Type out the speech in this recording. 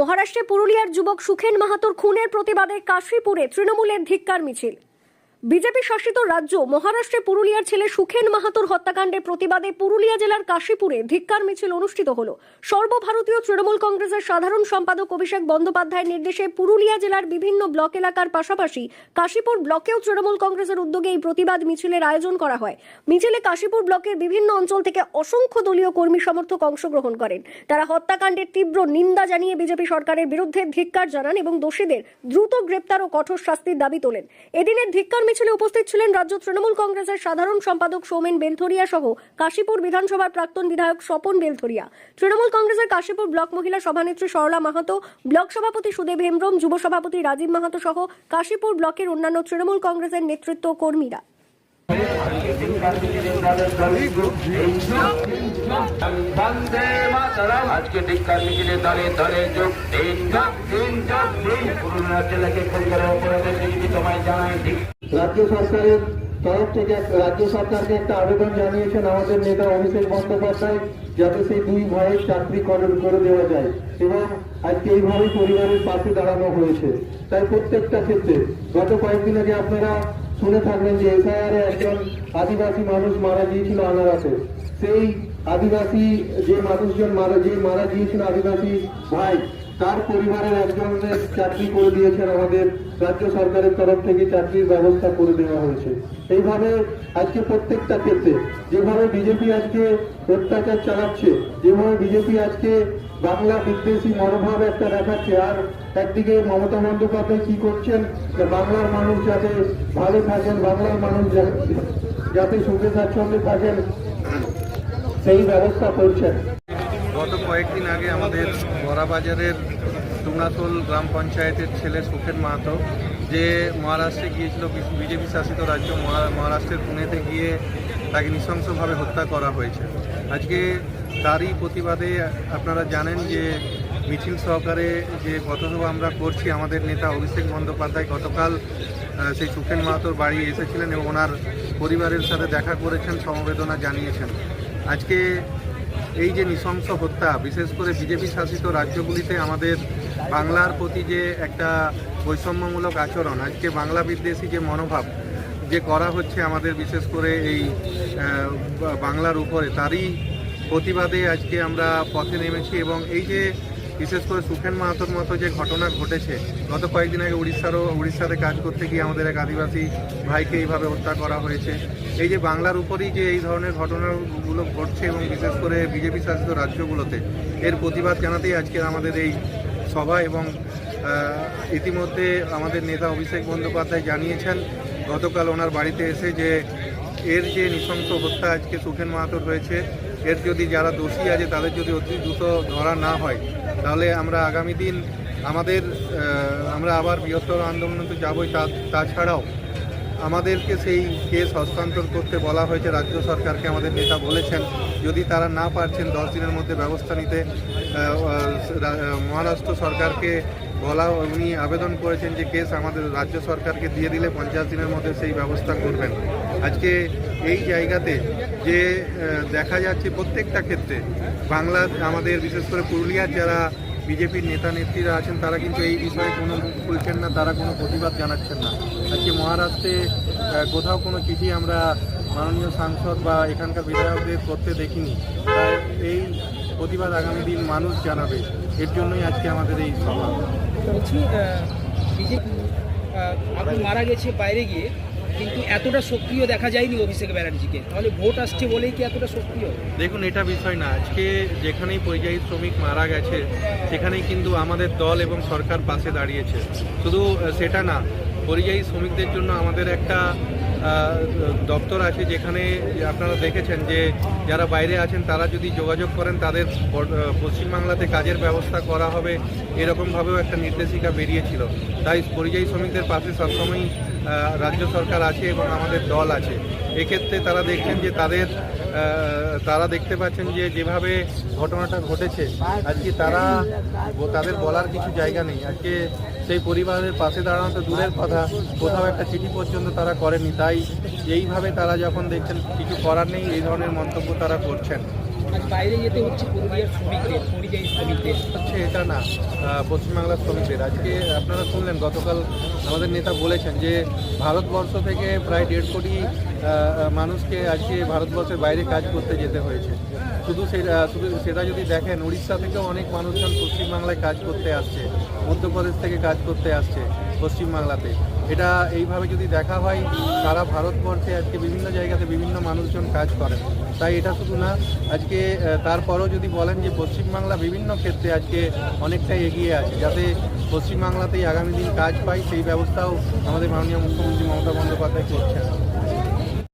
মহারাষ্ট্রে পুরুলিয়ার যুবক সুখেন মাহাতোর খুনের প্রতিবাদে কাশীপুরে তৃণমূলের ধিক্কার মিছিল। বিজেপি শাসিত রাজ্য মহারাষ্ট্রে পুরুলিয়ার ছেলে সুখেন মাহাতোর হত্যাকাণ্ডের প্রতিবাদে পুরুলিয়া জেলার কাশীপুরে ধিক্কার মিছিল অনুষ্ঠিত হলো। সর্বভারতীয় তৃণমূল কংগ্রেসের সাধারণ সম্পাদক অভিষেক বন্দ্যোপাধ্যায়ের নির্দেশে পুরুলিয়া জেলার বিভিন্ন ব্লক এলাকার পাশাপাশি কাশীপুর ব্লকেও তৃণমূল কংগ্রেসের উদ্যোগে এই প্রতিবাদ মিছিলের আয়োজন করা হয়। মিছিলে কাশীপুর ব্লকের বিভিন্ন অঞ্চল থেকে অসংখ্য দলীয় কর্মী সমর্থক অংশগ্রহণ করেন। তারা হত্যাকাণ্ডের তীব্র নিন্দা জানিয়ে বিজেপি সরকারের বিরুদ্ধে ধিক্কার জানান এবং দোষীদের দ্রুত গ্রেপ্তার ও কঠোর শাস্তির দাবি তোলেন। এদিনের ধিক্কার মিছিলে উপস্থিত ছিলেন রাজ্য তৃণমূল কংগ্রেসের সাধারণ সম্পাদক সৌমেন বেলথরিয়া সহ কাশীপুর বিধানসভার প্রাক্তন বিধায়ক স্বপন বেলথরিয়া তৃণমূল কংগ্রেসের কাশীপুর ব্লক মহিলা সভানেত্রী সরলা মাহাতো ব্লক সভাপতি সুদেব হেমব্রম যুব সভাপতি রাজীব মাহাতো সহ কাশীপুর ব্লকের অন্যান্য তৃণমূল কংগ্রেসের নেতৃত্ব কর্মীরা আজকে রাজ্য সরকারের তরফ থেকে রাজ্য সরকারকে একটা আবেদন জানিয়েছেন আমাদের নেতা অভিষেক বন্দ্যোপাধ্যায়, যাতে সেই দুই ভাইয়ের চাকরি করে দেওয়া যায় এবং আজকে এইভাবে পরিবারের পাশে দাঁড়ানো হয়েছে। তাই প্রত্যেকটা ক্ষেত্রে গত কয়েকদিন আগে আপনারা শুনে থাকবেন যে এসআইআর একজন আদিবাসী মানুষ মারা গিয়েছিল আনারাতে সেই আদিবাসী যে মানুষজন মারা যে মারা গিয়েছিল আদিবাসী ভাই তার পরিবারের একজনের চাকরি করে দিয়েছেন আমাদের রাজ্য সরকারের তরফ থেকে চাকরির ব্যবস্থা করে দেওয়া হয়েছে। এইভাবে আজকে প্রত্যেকটা ক্ষেত্রে যেভাবে বিজেপি আজকে অত্যাচার চালাচ্ছে, যেভাবে বিজেপি আজকে বাংলা বিদ্বেষী মনোভাব একটা দেখাচ্ছে, আর একদিকে মমতা বন্দ্যোপাধ্যায় কি করছেন বাংলার মানুষ যাতে ভালো থাকেন, বাংলার মানুষ যাতে সুখে স্বাচ্ছন্দ্যে থাকেন, সেই ব্যবস্থা করছেন। গত কয়েকদিন আগে আমাদের বড়াবাজারের টুংনাতোল গ্রাম পঞ্চায়েতের ছেলে সুখেন মাহাতো, যে মহারাষ্ট্রে গিয়েছিল বিজেপি শাসিত রাজ্য মহারাষ্ট্রের পুনেতে গিয়ে তাকে নৃশংসভাবে হত্যা করা হয়েছে। আজকে তারই প্রতিবাদে আপনারা জানেন যে মিছিল সহকারে যে পথসভা আমরা করছি, আমাদের নেতা অভিষেক বন্দ্যোপাধ্যায় গতকাল সেই সুখেন মাহাতোর বাড়ি এসেছিলেন এবং ওনার পরিবারের সাথে দেখা করেছেন, সমবেদনা জানিয়েছেন। আজকে এই যে নৃশংস হত্যা, বিশেষ করে বিজেপি শাসিত রাজ্যগুলিতে আমাদের বাংলার প্রতি যে একটা বৈষম্যমূলক আচরণ, আজকে বাংলা বিদ্বেষী যে মনোভাব যে করা হচ্ছে আমাদের বিশেষ করে এই বাংলার উপরে, তারই প্রতিবাদে আজকে আমরা পথে নেমেছি এবং এই যে বিশেষ করে সুখেন মাহাতোর মতো যে ঘটনা ঘটেছে, গত কয়েকদিন আগে উড়িষ্যারও, উড়িষ্যাতে কাজ করতে গিয়ে আমাদের এক আদিবাসী ভাইকে এইভাবে হত্যা করা হয়েছে। এই যে বাংলার উপরই যে এই ধরনের ঘটনাগুলো ঘটছে এবং বিশেষ করে বিজেপি শাসিত রাজ্যগুলোতে, এর প্রতিবাদ জানাতেই আজকে আমাদের এই সভা এবং ইতিমধ্যে আমাদের নেতা অভিষেক বন্দ্যোপাধ্যায় জানিয়েছেন, গতকাল ওনার বাড়িতে এসে যে এর যে নৃশংস হত্যা আজকে সুখেন মাহাতোর হয়েছে, এর যদি যারা দোষী আছে তাদের যদি অতি দ্রুত ধরা না হয় তাহলে আমরা আগামী দিন আমাদের আমরা আবার বৃহত্তর আন্দোলনে যাবই। তাছাড়াও আমাদেরকে সেই কেস হস্তান্তর করতে বলা হয়েছে। রাজ্য সরকারকে আমাদের নেতা বলেছেন, যদি তারা না পারছেন দশ দিনের মধ্যে ব্যবস্থা নিতে মহারাষ্ট্র সরকারকে বলা, উনি আবেদন করেছেন যে কেস আমাদের রাজ্য সরকারকে দিয়ে দিলে পঞ্চাশ দিনের মধ্যে সেই ব্যবস্থা করবেন। আজকে এই জায়গাতে যে দেখা যাচ্ছে প্রত্যেকটা ক্ষেত্রে, বাংলা, আমাদের বিশেষ করে পুরুলিয়ার যারা বিজেপির নেতা নেত্রীরা আছেন, তারা কিন্তু এই বিষয়ে কোনো মুখ খুলছেন না, তারা কোনো প্রতিবাদ জানাচ্ছেন না। আজকে মহারাষ্ট্রে কোথাও কোনো চিঠি আমরা মাননীয় সাংসদ বা এখানকার বিধায়কদের করতে দেখিনি। এই প্রতিবাদ আগামী দিন মানুষ জানাবে। এর জন্যই আজকে আমাদের এই সভা। বলছি বিজেপি মারা গেছে বাইরে গিয়ে। কিন্তু এতটা সক্রিয় দেখা যায়নি অভিষেক ব্যানার্জিকে। তাহলে ভোট আসছে বলেই কি এতটা সক্রিয়? দেখুন, এটা বিষয় না। আজকে যেখানেই পরিযায়ী শ্রমিক মারা গেছে, সেখানেই কিন্তু আমাদের দল এবং সরকার পাশে দাঁড়িয়েছে। শুধু সেটা না, পরিযায়ী শ্রমিকদের জন্য আমাদের একটা দপ্তর আছে যেখানে আপনারা দেখেছেন যে যারা বাইরে আছেন, তারা যদি যোগাযোগ করেন, তাদের পশ্চিমবাংলাতে কাজের ব্যবস্থা করা হবে এরকমভাবেও একটা নির্দেশিকা বেরিয়েছিল। তাই পরিযায়ী শ্রমিকদের পাশে সবসময়ই রাজ্য সরকার আছে এবং আমাদের দল আছে। এক্ষেত্রে তারা দেখছেন যে তাদের তারা দেখতে পাচ্ছেন যে যেভাবে ঘটনাটা ঘটেছে, আজকে তারা তাদের বলার কিছু জায়গা নেই। আজকে সেই পরিবারের পাশে দাঁড়ানো তো দূরের কথা, কোথাও একটা চিঠি পর্যন্ত তারা করেনি। তাই এইভাবে তারা যখন দেখছেন, কিছু করার নেই, এই ধরনের মন্তব্য তারা করছেন। হচ্ছে হচ্ছে এটা না পশ্চিমবাংলার শ্রমিকদের। আজকে আপনারা শুনলেন, গতকাল আমাদের নেতা বলেছেন যে ভারতবর্ষ থেকে প্রায় দেড় কোটি মানুষকে আজকে ভারতবর্ষের বাইরে কাজ করতে যেতে হয়েছে। শুধু সেটা শুধু সেটা যদি দেখেন, উড়িষ্যা থেকেও অনেক মানুষজন পশ্চিমবাংলায় কাজ করতে আসছে, মধ্যপ্রদেশ থেকে কাজ করতে আসছে। পশ্চিমবাংলাতে। এটা এইভাবে যদি দেখা হয়, সারা ভারতবর্ষে আজকে বিভিন্ন জায়গাতে বিভিন্ন মানুষজন কাজ করেন। তাই এটা শুধু না, আজকে তারপরও যদি বলেন যে পশ্চিমবাংলা বিভিন্ন ক্ষেত্রে আজকে অনেকটাই এগিয়ে আছে। যাতে পশ্চিমবাংলাতেই আগামী দিন কাজ পায়, সেই ব্যবস্থাও আমাদের মাননীয় মুখ্যমন্ত্রী মমতা বন্দ্যোপাধ্যায় করছেন।